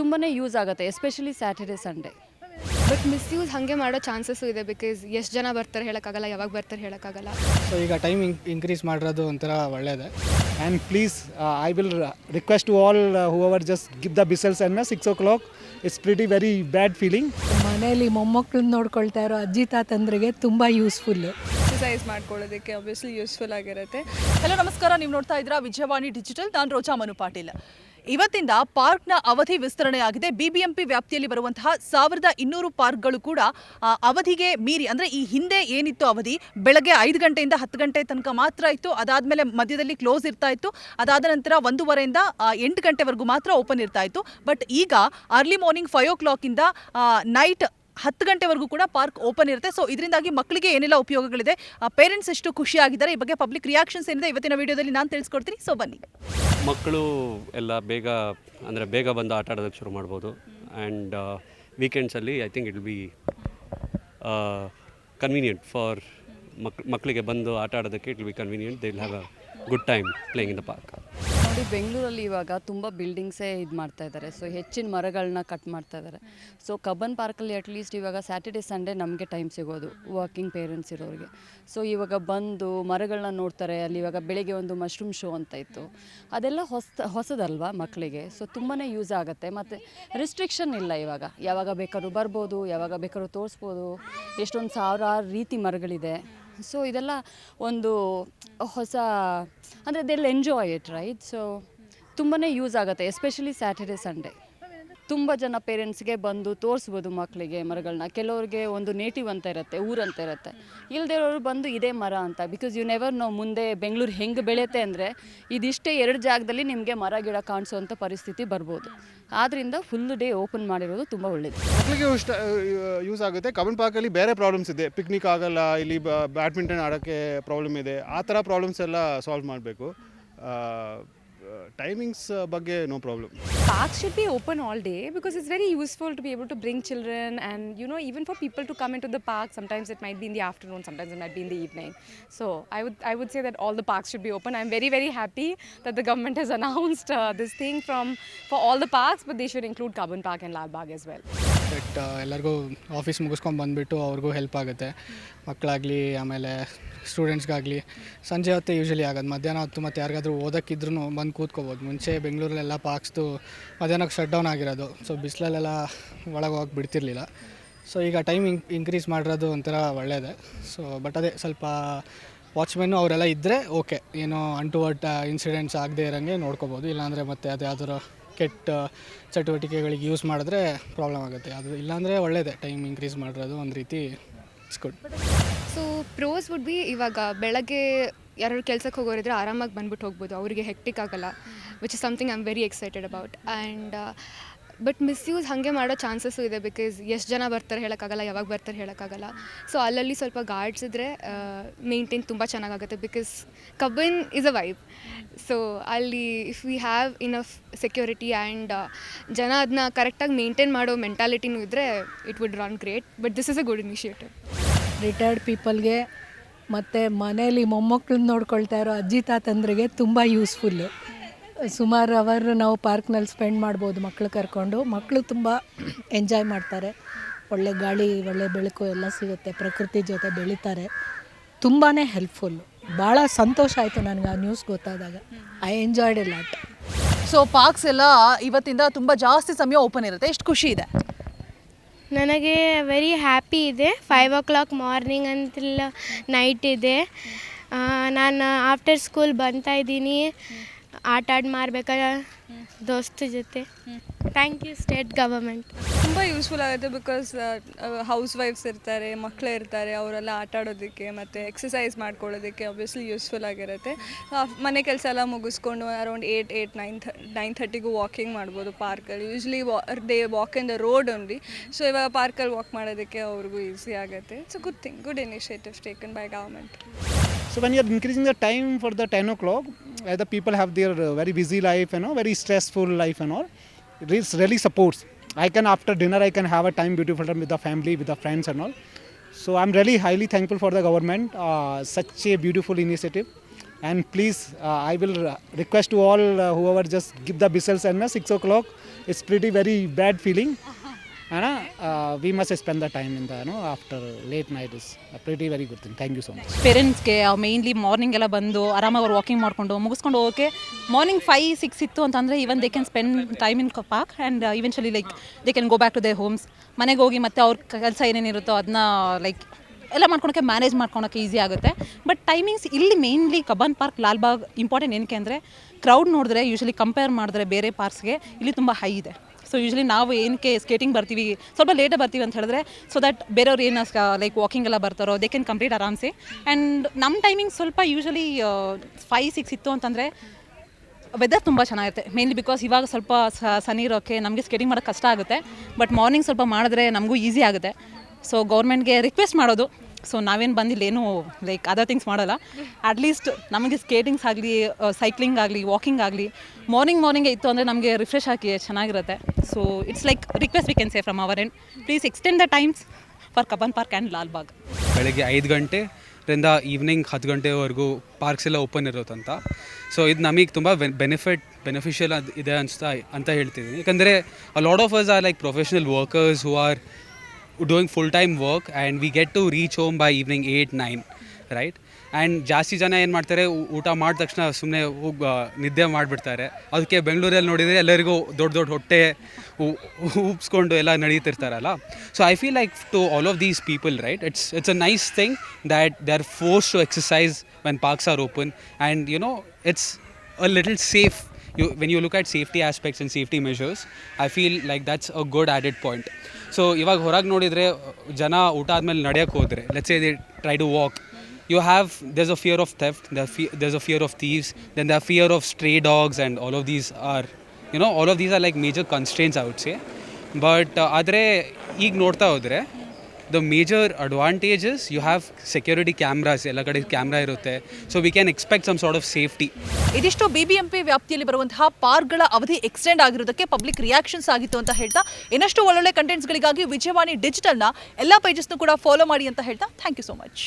ತುಂಬಾ ಯೂಸ್ ಆಗುತ್ತೆ especially Saturday Sunday but misuse ಹಾಗೆ ಮಾಡೋ ಚಾನ್ಸಸ್ಸು ಇದೆ ಬಿಕಾಸ್ ಎಷ್ಟು ಜನ ಬರ್ತಾರೆ ಹೇಳೋಕ್ಕಾಗಲ್ಲ ಯಾವಾಗ ಬರ್ತಾರೆ ಹೇಳೋಕ್ಕಾಗಲ್ಲ. ಸೊ ಈಗ ಟೈಮ್ ಇನ್ಕ್ರೀಸ್ ಮಾಡಿರೋದು ಒಂಥರ ಒಳ್ಳೆಯದೇ And please, uh, I will uh, request to all uh, whoever just give the whistles and uh, 6 o'clock. It's pretty very bad feeling. ಮನೆಯಲ್ಲಿ ಮೊಮ್ಮಕ್ಕಳನ್ನ ನೋಡ್ಕೊಳ್ತಾ ಇರೋ ಅಜ್ಜಿ ತಾತಂದ್ರಿಗೆ ತುಂಬ ಯೂಸ್ಫುಲ್ ಎಕ್ಸಸೈಸ್ ಮಾಡ್ಕೊಳ್ಳೋದಕ್ಕೆ ಆಬ್ವಿಯಸ್ಲಿ ಯೂಸ್ಫುಲ್ ಆಗಿರುತ್ತೆ. ಹಲೋ ನಮಸ್ಕಾರ. ನೀವು ನೋಡ್ತಾ ಇದ್ದೀರಾ ವಿಜಯವಾಣಿ ಡಿಜಿಟಲ್. ನಾನು ರೋಜಾ ಮನು ಪಾಟೀಲ್. ಇವತ್ತಿಂದ ಪಾರ್ಕ್ನ ಅವಧಿ ವಿಸ್ತರಣೆಯಾಗಿದೆ ಬಿಬಿಎಂಪಿ ವ್ಯಾಪ್ತಿಯಲ್ಲಿ ಬರುವಂತಹ ಸಾವಿರದ ಇನ್ನೂರು ಪಾರ್ಕ್ಗಳು ಕೂಡ ಅವಧಿಗೆ ಮೀರಿ, ಅಂದರೆ ಈ ಹಿಂದೆ ಏನಿತ್ತು ಅವಧಿ? ಬೆಳಗ್ಗೆ ಐದು ಗಂಟೆಯಿಂದ ಹತ್ತು ಗಂಟೆ ತನಕ ಮಾತ್ರ ಇತ್ತು. ಅದಾದಮೇಲೆ ಮಧ್ಯದಲ್ಲಿ ಕ್ಲೋಸ್ ಇರ್ತಾ ಇತ್ತು. ಅದಾದ ನಂತರ ಒಂದೂವರೆಯಿಂದ ಎಂಟು ಗಂಟೆವರೆಗೂ ಮಾತ್ರ ಓಪನ್ ಇರ್ತಾ ಇತ್ತು. ಬಟ್ ಈಗ ಅರ್ಲಿ ಮಾರ್ನಿಂಗ್ ಫೈವ್ ಓ ಕ್ಲಾಕಿಂದ ನೈಟ್ ಹತ್ತು ಗಂಟೆವರೆಗೂ ಕೂಡ ಪಾರ್ಕ್ ಓಪನ್ ಇರುತ್ತೆ. ಸೊ, ಇದರಿಂದಾಗಿ ಮಕ್ಕಳಿಗೆ ಏನೆಲ್ಲ ಉಪಯೋಗಗಳಿದೆ? ಪೇರೆಂಟ್ಸ್ ಎಷ್ಟು ಖುಷಿಯಾಗಿದ್ದಾರೆ. ಈ ಬಗ್ಗೆ ಪಬ್ಲಿಕ್ ರಿಯಾಕ್ಷನ್ಸ್ ಏನಿದೆ ಇವತ್ತಿನ ವಿಡಿಯೋದಲ್ಲಿ ನಾನು ತಿಳಿಸ್ಕೊಡ್ತೀನಿ. ಸೊ, ಬನ್ನಿ. ಮಕ್ಕಳು ಎಲ್ಲ ಬೇಗ, ಅಂದರೆ ಬೇಗ ಬಂದು ಆಟ ಆಡೋದಕ್ಕೆ ಶುರು ಮಾಡ್ಬೋದು. And ವೀಕೆಂಡ್ಸಲ್ಲಿ I think it be convenient for ಮಕ್, ಮಕ್ಕಳಿಗೆ ಬಂದು ಆಟ ಆಡೋದಕ್ಕೆ it be convenient they will have a good time playing in the park ನೋಡಿ ಬೆಂಗಳೂರಲ್ಲಿ ಇವಾಗ ತುಂಬ ಬಿಲ್ಡಿಂಗ್ಸೇ ಇದು ಮಾಡ್ತಾ ಇದ್ದಾರೆ ಸೊ ಹೆಚ್ಚಿನ ಮರಗಳನ್ನ ಕಟ್ ಮಾಡ್ತಾ ಇದ್ದಾರೆ ಸೊ ಕಬ್ಬನ್ ಪಾರ್ಕಲ್ಲಿ ಅಟ್ಲೀಸ್ಟ್ ಇವಾಗ ಸ್ಯಾಟರ್ಡೆ ಸಂಡೇ ನಮಗೆ ಟೈಮ್ ಸಿಗೋದು ವರ್ಕಿಂಗ್ ಪೇರೆಂಟ್ಸ್ ಇರೋರಿಗೆ. ಸೊ ಇವಾಗ ಬಂದು ಮರಗಳನ್ನ ನೋಡ್ತಾರೆ. ಅಲ್ಲಿ ಇವಾಗ ಬೆಳಗ್ಗೆ ಒಂದು ಮಶ್ರೂಮ್ ಶೋ ಅಂತ ಇತ್ತು. ಅದೆಲ್ಲ ಹೊಸ, ಹೊಸದಲ್ವಾ ಮಕ್ಕಳಿಗೆ ಸೊ ತುಂಬಾ ಯೂಸ್ ಆಗುತ್ತೆ. ಮತ್ತು ರಿಸ್ಟ್ರಿಕ್ಷನ್ ಇಲ್ಲ ಇವಾಗ. ಯಾವಾಗ ಬೇಕಾದ್ರೂ ಬರ್ಬೋದು, ಯಾವಾಗ ಬೇಕಾದ್ರೂ ತೋರಿಸ್ಬೋದು. ಎಷ್ಟೊಂದು ಸಾವಿರಾರು ರೀತಿ ಮರಗಳಿದೆ. ಸೊ ಇದೆಲ್ಲ ಒಂದು ಹೊಸ, ಅಂದರೆ they'll enjoy it right so ತುಂಬಾ ಯೂಸ್ ಆಗುತ್ತೆ ಎಸ್ಪೆಷಲಿ ಸ್ಯಾಟರ್ಡೆ ಸಂಡೇ ತುಂಬ ಜನ ಪೇರೆಂಟ್ಸ್ಗೆ ಬಂದು ತೋರಿಸ್ಬೋದು ಮಕ್ಕಳಿಗೆ ಮರಗಳನ್ನ ಕೆಲವ್ರಿಗೆ ಒಂದು ನೇಟಿವ್ ಅಂತ ಇರುತ್ತೆ ಊರಂತ ಇರುತ್ತೆ. ಇಲ್ದಿರೋರು ಬಂದು ಇದೇ ಮರ ಅಂತ. ಬಿಕಾಸ್ ಯು ನೆವರ್ ನೋ ಮುಂದೆ ಬೆಂಗಳೂರು ಹೆಂಗೆ ಬೆಳೆಯುತ್ತೆ ಅಂದರೆ ಇದಿಷ್ಟೇ ಎರಡು ಜಾಗದಲ್ಲಿ ನಿಮಗೆ ಮರ, ಗಿಡ ಕಾಣಿಸುವಂಥ ಪರಿಸ್ಥಿತಿ ಬರ್ಬೋದು. ಆದ್ದರಿಂದ ಫುಲ್ ಡೇ ಓಪನ್ ಮಾಡಿರೋದು ತುಂಬ ಒಳ್ಳೆಯದು ಮಕ್ಕಳಿಗೆ ಇಷ್ಟ ಯೂಸ್ ಆಗುತ್ತೆ. ಕಬನ್ ಪಾರ್ಕಲ್ಲಿ ಬೇರೆ ಪ್ರಾಬ್ಲಮ್ಸ್ ಇದೆ. ಪಿಕ್ನಿಕ್ ಆಗಲ್ಲ, ಇಲ್ಲಿ ಬ್ಯಾಡ್ಮಿಂಟನ್ ಆಡೋಕ್ಕೆ ಪ್ರಾಬ್ಲಮ್ ಇದೆ. ಆ ಥರ ಪ್ರಾಬ್ಲಮ್ಸ್ ಎಲ್ಲ ಸಾಲ್ವ್ ಮಾಡಬೇಕು. ಟೈಮಿಂಗ್ಸ್ uh, ಬಗ್ಗೆ no problem park should be open all day because it's very useful to be able to bring children and you know even for people to come into the park sometimes it might be in the afternoon sometimes it might be in the evening so I would I would say that all the park should be open I am very very happy that the government has announced this thing from for all the parks but they should include Cubbon park and Lal as as well but ಎಲ್ಲರಿಗೂ office ಮುಗಿಸ್ಕೊಂಡು ಬಂದ್ಬಿಟ್ಟು ಅವ್ರಿಗೂ help ಆಗುತ್ತೆ. ಮಕ್ಕಳಾಗಲಿ ಆಮೇಲೆ ಸ್ಟೂಡೆಂಟ್ಸ್ಗಾಗಲಿ ಸಂಜೆ ಹೊತ್ತೇ usually ಆಗೋದು. ಮಧ್ಯಾಹ್ನ ಹೊತ್ತು ಮತ್ತೆ ಯಾರಿಗಾದ್ರೂ ಓದಕ್ಕಿದ್ರು ಬಂದು ಕೂತ್ಕೊ ಕೂತ್ಕೋಬೋದು ಮುಂಚೆ ಬೆಂಗಳೂರಲ್ಲೆಲ್ಲ ಪಾಕ್ಸ್ದು ಮಧ್ಯಾಹ್ನಕ್ಕೆ ಶಟ್ ಡೌನ್ ಆಗಿರೋದು. ಸೊ ಬಿಸಿಲಲ್ಲೆಲ್ಲ ಒಳಗೆ ಹೋಗಕ್ಕೆ ಬಿಡ್ತಿರ್ಲಿಲ್ಲ. ಸೊ ಈಗ ಟೈಮ್ ಇನ್ಕ್ರೀಸ್ ಮಾಡಿರೋದು ಒಂಥರ ಒಳ್ಳೆಯದೇ ಸೊ ಬಟ್ ಅದೇ ಸ್ವಲ್ಪ ವಾಚ್ಮೆನ್ನು ಅವರೆಲ್ಲ ಇದ್ದರೆ ಓಕೆ ಏನೋ ಅಂಟುವರ್ಟ್ ಇನ್ಸಿಡೆಂಟ್ಸ್ ಆಗದೆ ಇರೋಂಗೆ ನೋಡ್ಕೋಬೋದು. ಇಲ್ಲಾಂದರೆ ಮತ್ತೆ ಅದು ಯಾವ್ದಾರು ಕೆಟ್ಟ ಚಟುವಟಿಕೆಗಳಿಗೆ ಯೂಸ್ ಮಾಡಿದ್ರೆ ಪ್ರಾಬ್ಲಮ್ ಆಗುತ್ತೆ. ಅದು ಇಲ್ಲಾಂದರೆ ಒಳ್ಳೆಯದೇ ಟೈಮ್ ಇನ್ಕ್ರೀಸ್ ಮಾಡಿರೋದು ಒಂದು ರೀತಿ it's so pros would be ಇವಾಗ ಬೆಳಗ್ಗೆ ಯಾರು ಕೆಲ್ಸಕ್ಕೆ ಹೋಗೋರಿದ್ರೆ ಆರಾಮಾಗಿ ಬಂದ್ಬಿಟ್ಟು ಹೋಗ್ಬೋದು. ಅವರಿಗೆ ಹೆಕ್ಟಿಕ್ ಆಗಲ್ಲ which is something I am very excited about and but misuse ಹಾಗೆ ಮಾಡೋ ಚಾನ್ಸಸ್ಸು ಇದೆ ಬಿಕಾಸ್ ಎಷ್ಟು ಜನ ಬರ್ತಾರೆ ಹೇಳೋಕ್ಕಾಗಲ್ಲ, ಯಾವಾಗ ಬರ್ತಾರೆ ಹೇಳೋಕ್ಕಾಗಲ್ಲ. ಸೊ ಅಲ್ಲಲ್ಲಿ ಸ್ವಲ್ಪ ಗಾರ್ಡ್ಸ್ ಇದ್ದರೆ ಮೇಂಟೈನ್ ತುಂಬ ಚೆನ್ನಾಗಾಗುತ್ತೆ because Cubbon is a vibe so ಅಲ್ಲಿ if we have enough security and ಜನ ಅದನ್ನ ಕರೆಕ್ಟಾಗಿ ಮೇಂಟೈನ್ ಮಾಡೋ ಮೆಂಟಾಲಿಟಿನೂ ಇದ್ದರೆ it would run great but this is a good initiative retired ಪೀಪಲ್ಗೆ ಮತ್ತು ಮನೆಯಲ್ಲಿ ಮೊಮ್ಮಕ್ಕಳನ್ನ ನೋಡ್ಕೊಳ್ತಾ ಇರೋ ಅಜ್ಜಿ ತಾತಂದ್ರಿಗೆ ತುಂಬ ಯೂಸ್ಫುಲ್ಲು ಸುಮಾರು ಅವರ್ ನಾವು ಪಾರ್ಕ್ನಲ್ಲಿ ಸ್ಪೆಂಡ್ ಮಾಡ್ಬೋದು ಮಕ್ಕಳು ಕರ್ಕೊಂಡು. ಮಕ್ಕಳು ತುಂಬ ಎಂಜಾಯ್ ಮಾಡ್ತಾರೆ. ಒಳ್ಳೆ ಗಾಳಿ, ಒಳ್ಳೆ ಬೆಳಕು ಎಲ್ಲ ಸಿಗುತ್ತೆ. ಪ್ರಕೃತಿ ಜೊತೆ ಬೆಳೀತಾರೆ. ತುಂಬಾ ಹೆಲ್ಪ್ಫುಲ್ಲು ಭಾಳ ಸಂತೋಷ ಆಯಿತು ನನಗೆ ಆ ನ್ಯೂಸ್ ಗೊತ್ತಾದಾಗ. I enjoyed a lot so parks ಎಲ್ಲ ಇವತ್ತಿಂದ ತುಂಬ ಜಾಸ್ತಿ ಸಮಯ ಓಪನ್ ಇರುತ್ತೆ. ಎಷ್ಟು ಖುಷಿ ಇದೆ? ನನಗೆ ವೆರಿ ಹ್ಯಾಪಿ ಇದೆ. ಫೈವ್ ಓ ಕ್ಲಾಕ್ ಮಾರ್ನಿಂಗ್ ಅಂತಿಲ್ಲ ನೈಟ್ ಇದೆ. ನಾನು ಆಫ್ಟರ್ ಸ್ಕೂಲ್ ಬರ್ತಾ ಇದ್ದೀನಿ. ಆಟ ಆಡಿ ಮಾರ್ಬೇಕಾದ್ರೆ ದೋಸ್ತ ಜೊತೆ. ಥ್ಯಾಂಕ್ ಯು ಸ್ಟೇಟ್ ಗವರ್ಮೆಂಟ್ ತುಂಬ ಯೂಸ್ಫುಲ್ ಆಗುತ್ತೆ ಬಿಕಾಸ್ ಹೌಸ್ ವೈಫ್ಸ್ ಇರ್ತಾರೆ ಮಕ್ಕಳು ಇರ್ತಾರೆ ಅವರೆಲ್ಲ ಆಟ ಆಡೋದಕ್ಕೆ ಮತ್ತು ಎಕ್ಸಸೈಸ್ ಮಾಡ್ಕೊಳ್ಳೋದಕ್ಕೆ ಆಬ್ವಿಯಸ್ಲಿ ಯೂಸ್ಫುಲ್ ಆಗಿರುತ್ತೆ. ಮನೆ ಕೆಲಸ ಎಲ್ಲ ಮುಗಿಸ್ಕೊಂಡು ಅರೌಂಡ್ ಏಟ್ ಏಟ್ ನೈನ್ ಥ ನೈನ್ ಥರ್ಟಿಗೂ ವಾಕಿಂಗ್ ಮಾಡ್ಬೋದು ಪಾರ್ಕಲ್ಲಿ ಯೂಶ್ವಲಿ ವಾ they walk in the road only so ಇವಾಗ ಪಾರ್ಕಲ್ಲಿ ವಾಕ್ ಮಾಡೋದಕ್ಕೆ ಅವ್ರಿಗೂ ಈಸಿ ಆಗುತ್ತೆ. It's a good thing good initiative taken by government So when you increasing the time for the 10 o'clock, uh, the people have their uh, very busy life, you know, very stressful life and all. It is really supports. I can after dinner I can have a time beautiful time with the family, with the friends and all. So I'm really highly thankful for the government, uh, such a beautiful initiative. And please, uh, I will request to all uh, whoever just give the whistles and uh, 6 o'clock. it's pretty very bad feeling. And we spend the time time after late night is late very good thing thank you you so ಪೇರೆಂಟ್ಸ್ಗೆ mainly morning ಎಲ್ಲ ಬಂದು ಆರಾಮಾಗಿ ಅವ್ರು walking ಮಾಡಿಕೊಂಡು ಮುಗಿಸ್ಕೊಂಡು ಹೋಗೋಕೆ morning five six ಇತ್ತು ಅಂತಂದರೆ even they can spend time in park and eventually like they can go back to they homes ಮನೆಗೆ ಹೋಗಿ ಮತ್ತೆ ಅವ್ರ ಕೆಲಸ ಏನೇನಿರುತ್ತೋ ಅದನ್ನ ಲೈಕ್ ಎಲ್ಲ ಮಾಡ್ಕೊಳಕ್ಕೆ ಮ್ಯಾನೇಜ್ ಮಾಡ್ಕೊಳಕ್ಕೆ ಈಸಿ ಆಗುತ್ತೆ. ಬಟ್ ಟೈಮಿಂಗ್ಸ್ ಇಲ್ಲಿ mainly Cubbon park Lalbagh important ಏನಕ್ಕೆ ಅಂದರೆ ಕ್ರೌಡ್ ನೋಡಿದ್ರೆ ಯೂಶಲಿ ಕಂಪೇರ್ ಮಾಡಿದ್ರೆ ಬೇರೆ ಪಾರ್ಕ್ಸ್ಗೆ ಇಲ್ಲಿ ತುಂಬ ಹೈ ಇದೆ. ಸೊ ಯೂಶ್ವಲಿ ನಾವು ಏನಕ್ಕೆ ಸ್ಕೇಟಿಂಗ್ ಬರ್ತೀವಿ, ಸ್ವಲ್ಪ ಲೇಟಾಗಿ ಬರ್ತೀವಿ ಅಂತ ಹೇಳಿದ್ರೆ ಸೊ ದಟ್ ಬೇರೆಯವ್ರು ಏನು ಲೈಕ್ ವಾಕಿಂಗ್ ಎಲ್ಲ ಬರ್ತಾರೋ ದೇ ಕ್ಯಾನ್ ಕಂಪ್ಲೀಟ್ ಆರಾಮ್ಸಿ. ಆ್ಯಂಡ್ ನಮ್ಮ ಟೈಮಿಂಗ್ ಸ್ವಲ್ಪ ಯೂಶ್ವಲಿ ಫೈ ಸಿಕ್ಸ್ ಇತ್ತು ಅಂತಂದರೆ ವೆದರ್ ತುಂಬ ಚೆನ್ನಾಗಿರುತ್ತೆ. ಮೇನ್ಲಿ ಬಿಕಾಸ್ ಇವಾಗ ಸ್ವಲ್ಪ ಸನಿ ಇರೋಕ್ಕೆ ನಮಗೆ ಸ್ಕೇಟಿಂಗ್ ಮಾಡೋಕ್ಕೆ ಕಷ್ಟ ಆಗುತ್ತೆ. ಬಟ್ ಮಾರ್ನಿಂಗ್ ಸ್ವಲ್ಪ ಮಾಡಿದ್ರೆ ನಮಗೂ ಈಸಿ ಆಗುತ್ತೆ. ಸೊ ಗೌರ್ಮೆಂಟ್ಗೆ ರಿಕ್ವೆಸ್ಟ್ ಮಾಡೋದು. ಸೊ ನಾವೇನು ಬಂದಿಲ್ಲ, ಏನು ಲೈಕ್ ಅದರ್ ಥಿಂಗ್ಸ್ ಮಾಡಲ್ಲ. ಅಟ್ಲೀಸ್ಟ್ ನಮಗೆ ಸ್ಕೇಟಿಂಗ್ಸ್ ಆಗಲಿ ಸೈಕ್ಲಿಂಗ್ ಆಗಲಿ ವಾಕಿಂಗ್ ಆಗಲಿ ಮಾರ್ನಿಂಗ್ ಮಾರ್ನಿಂಗೇ ಇತ್ತು ಅಂದರೆ ನಮಗೆ ರಿಫ್ರೆಶ್ ಆಗಿ ಚೆನ್ನಾಗಿರುತ್ತೆ. So it's like request we can say from our end please extend the times for Cubbon park and Lalbagh ಬೆಳಗ್ಗೆ ಐದು ಗಂಟೆರಿಂದ ಈವ್ನಿಂಗ್ ಹತ್ತು ಗಂಟೆವರೆಗೂ ಪಾರ್ಕ್ಸ್ ಎಲ್ಲ ಓಪನ್ ಇರುತ್ತಂತ ಸೊ ಇದು ನಮಗೆ ತುಂಬ ಬೆನಿಫಿಟ್ ಬೆನಿಫಿಷಿಯಲ್ ಅದು, ಇದೆ ಅನಿಸ್ತಾ, ಅಂತ ಹೇಳ್ತಿದ್ದೀನಿ ಯಾಕಂದರೆ lot of us are like professional workers who are doing full time work and we get to reach home by evening eight nine right and ಜಾಸ್ತಿ ಜನ ಏನು ಮಾಡ್ತಾರೆ ಊಟ ಮಾಡಿದ ತಕ್ಷಣ ಸುಮ್ಮನೆ ಹೋಗಿ ನಿದ್ದೆ ಮಾಡಿಬಿಡ್ತಾರೆ. ಅದಕ್ಕೆ ಬೆಂಗಳೂರಲ್ಲಿ ನೋಡಿದರೆ ಎಲ್ಲರಿಗೂ ದೊಡ್ಡ ದೊಡ್ಡ ಹೊಟ್ಟೆ ಉಪ್ಸ್ಕೊಂಡು ಎಲ್ಲ ನಡೀತಿರ್ತಾರಲ್ಲ. So I feel like to all of these people right it's it's a nice thing that they are force to exercise when parks are open and you know it's a little safe you when you look at safety aspects and safety measures I feel like that's a good added point. So ಇವಾಗ ಹೊರಗೆ ನೋಡಿದರೆ ಜನ ಊಟ ಆದಮೇಲೆ ನಡೆಯೋಕ್ಕೆ ಹೋದರೆ let's they try to walk fear of theft there fe- there's a fear of thieves then there are fear of stray dogs and all of these are you know all of these are like major constraints i would say but ಆದರೆ ಈಗ ನೋಡ್ತಾ ಹೋದರೆ the major advantages you have security cameras ಎಲ್ಲ ಕಡೆ camera ಇರುತ್ತೆ. So we can expect some sort of safety ಇದಿಷ್ಟು BBMP ವ್ಯಾಪ್ತಿಯಲ್ಲಿ ಬರುವಂತಹ ಪಾರ್ಕ್ಗಳ ಅವಧಿ ಎಕ್ಸ್ಟೆಂಡ್ ಆಗಿರೋದಕ್ಕೆ ಪಬ್ಲಿಕ್ ರಿಯಾಕ್ಷನ್ಸ್ ಆಗಿತ್ತು ಅಂತ ಹೇಳ್ತಾ, ಇನ್ನಷ್ಟು ಒಳ್ಳೊಳ್ಳೆ ಕಂಟೆಂಟ್ಸ್ಗಳಿಗಾಗಿ ವಿಜಯವಾಣಿ ಡಿಜಿಟಲ್ನ ಎಲ್ಲ ಪೇಜಸ್ನು ಕೂಡ ಫಾಲೋ ಮಾಡಿ ಅಂತ ಹೇಳ್ತಾ ಥ್ಯಾಂಕ್ ಯು ಸೊ ಮಚ್